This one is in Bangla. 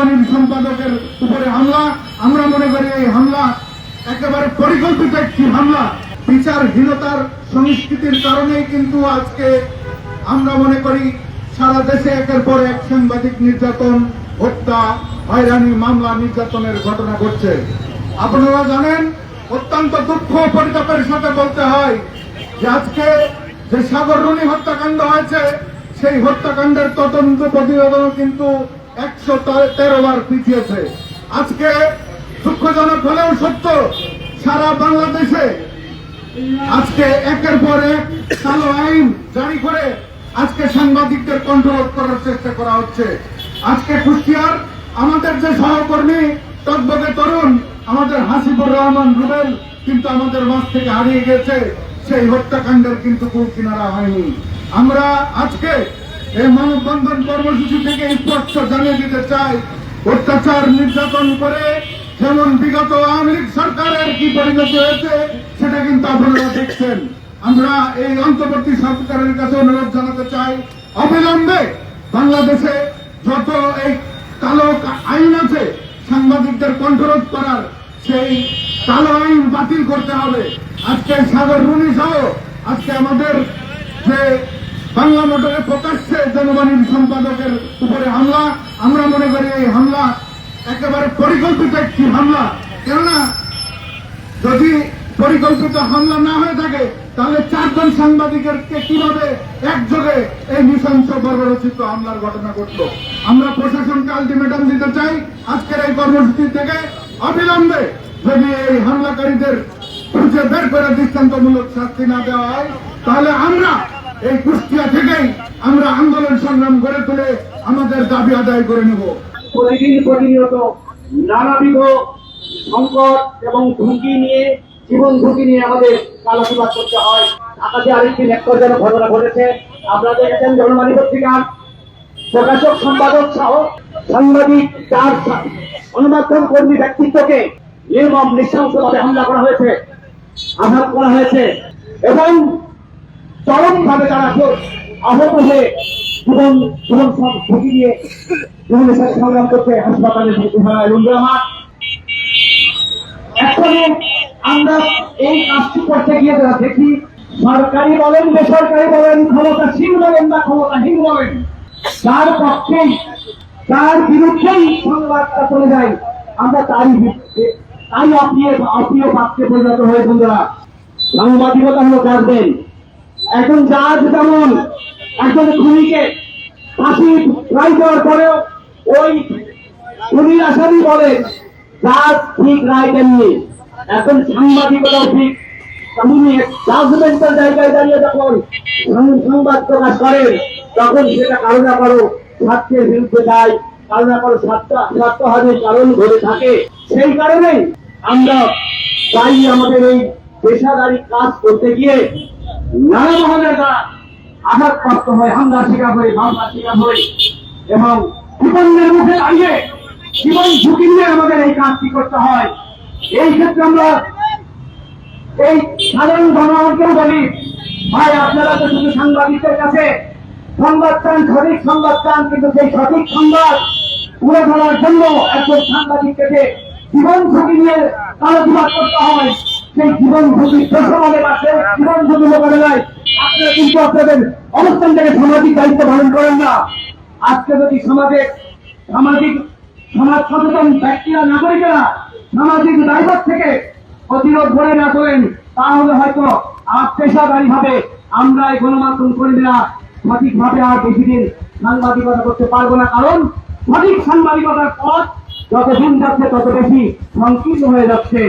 জনগণের সম্পাদকের উপরে হামলা। আমরা মনে করি এই হামলা একেবারে পরিকল্পিত একটি হামলা। বিচারহীনতার সংস্কৃতির কারণেই কিন্তু আজকে আমরা মনে করি সারা দেশে একের পর এক সাংবাদিক নির্যাতন, হত্যা, হয়রানি, মামলা, নির্যাতনের ঘটনা ঘটছে। আপনারা জানেন, অত্যন্ত দুঃখ পরিতাপের সাথে বলতে হয় যে আজকে যে সাগর রুনি হত্যাকাণ্ড হয়েছে, সেই হত্যাকাণ্ডের তদন্ত প্রতিবেদন কিন্তু একশো তেরো বার পিছিয়েছে আজকে দুঃখজনক হলেও সত্য, সারা বাংলাদেশে আজকে একের পর এক কালো আইন জারি করে আজকে সাংবাদিকদের কন্ট্রোল করার চেষ্টা করা হচ্ছে। আজকে কুষ্টিয়ার আমাদের যে সহকর্মী টকবকে তরুণ, আমাদের হাসিবুর রহমান রুবেল কিন্তু আমাদের মাঝ থেকে হারিয়ে গেছে সেই হত্যাকাণ্ডের কিন্তু কুল কিনারা হয়নি। আমরা আজকে এই মানববন্ধন কর্মসূচি থেকে স্পষ্ট জানিয়ে দিতে চাই, অত্যাচার নির্যাতন করে যেমন বিগত আওয়ামী সরকারের কি পরিণতি হয়েছে, সেটা কিন্তু আপনারা দেখছেন। আমরা এই অন্তর্বর্তী সরকারের কাছে অনুরোধ জানাতে চাই, অবিলম্বে বাংলাদেশে যত এই কালো আইন আছে, সাংবাদিকদের কণ্ঠরোধ করার সেই কালো আইন বাতিল করতে হবে। আজকে সাগর রুনি সহ আজকে আমাদের যে বাংলা মোটরে প্রকাশ্যে জনবাণীর সম্পাদকের উপরে হামলা। আমরা মনে করি এই হামলা একেবারে পরিকল্পিত একটি হামলা। কেননা, যদি পরিকল্পিত হামলা না হয়ে থাকে, তাহলে চারজন সাংবাদিকের কীভাবে একযোগে এই নৃশংস বর্বরচিত হামলার ঘটনা ঘটলো? আমরা প্রশাসনকে আলটিমেটাম দিতে চাই, আজকের এই কর্মসূচি থেকে অবিলম্বে যদি এই হামলাকারীদের খুঁজে বের করে দৃষ্টান্তমূলক শাস্তি না দেওয়া হয়, তাহলে আমরা এই কুষ্টিয়া থেকেই আমরা আন্দোলন সংগ্রাম গড়ে তুলে আমাদের দাবি আদায় করে নেব। প্রতিদিন প্রতিনিয়ত নানাবিধ সংকট এবং ঝুঁকি নিয়ে, জীবন ঝুঁকি নিয়ে আমাদের কালাসুবাদ করতে হয়। আকাশে আরেকটি ন্যাক্করজনক ঘটনা ঘটেছে। আপনারা দেখেছেন জনমানি পত্রিকার প্রকাশক, সম্পাদক সহ সাংবাদিক সা- গণমাধ্যম কর্মী ব্যক্তিত্বকে নির্মম নৃশংসভাবে হামলা করা হয়েছে, আঘাত করা হয়েছে এবং চরমভাবে তারা আহত হয়ে জীবন জীবন সব ঝুঁকি নিয়ে জীবনের সাথে সংগ্রাম করতে হাসপাতালে ভর্তি হয় এবং এখনও আমরা এই কাজটি করতে গিয়ে যারা দেখি, সরকারি বলেন, বেসরকারি বলেন, ক্ষমতাসীন বলেন বা ক্ষমতাহীন বলেন তার পক্ষেই তার বিরুদ্ধেই সংবাদটা চলে যায়, আমরা তারই তাই অপ্রিয় অপ্রিয় পাত্রে পরিণত হয়ে বন্ধুরা। সাংবাদিকতা হলো কাজবেন এখন জাজ যেমন একজন খুনিকে ফাঁসি ট্রাই করার পরেও ওই খুনির আসামি বলে জাজ ঠিক রায় দেননি। এখন সাংবাদিকতাও ঠিক। তেমনি জায়গায় দাঁড়িয়ে যখন সংবাদ প্রকাশ তখন সেটা কারও না কারও বিরুদ্ধে যায়, কারও না কারও কারণ ঘটে থাকে। সেই কারণেই আমরা তাই আমাদের এই পেশাদারি কাজ করতে গিয়ে আঘাতপ্রাপ্ত হয় হামলার শিকার হয়ে মামলার শিকার হয়ে, এবং বিপন্নের মুখে দাঁড়িয়ে জীবন ঝুঁকি নিয়ে আমাদের এই কাজটি করতে হয়, এই ক্ষেত্রে আমরা এই সাধারণ জনগণকেও বলি, ভাই, আপনারা তো শুধু সাংবাদিকদের কাছে সংবাদ চান, সঠিক সংবাদ চান, কিন্তু সেই সঠিক সংবাদ তুলে ধরার জন্য একজন সাংবাদিককে জীবন ঝুঁকি নিয়ে আলোচনা করতে হয় সেই জীবন ঝুঁকি সমাজে বা সেই জীবন ঝুঁকি মোকাবেলায় আপনারা কিন্তু আপনাদের অবস্থান থেকে সামাজিক দায়িত্ব পালন করেন না। আজকে যদি সমাজে সামাজিক সমাজ সচেতন ব্যক্তিরা, নাগরিকেরা সামাজিক দায়িত্ব থেকে প্রতিরোধ করে না করেন তাহলে হয়তো আর পেশাদারি ভাবে আমরা এই গণমাধ্যম কর্মীরা সঠিকভাবে আর বেশি দিন সাংবাদিকতা করতে পারব না। কারণ সঠিক সাংবাদিকতার পথ যত দিন যাচ্ছে, তত বেশি সংকীর্ণ হয়ে যাচ্ছে।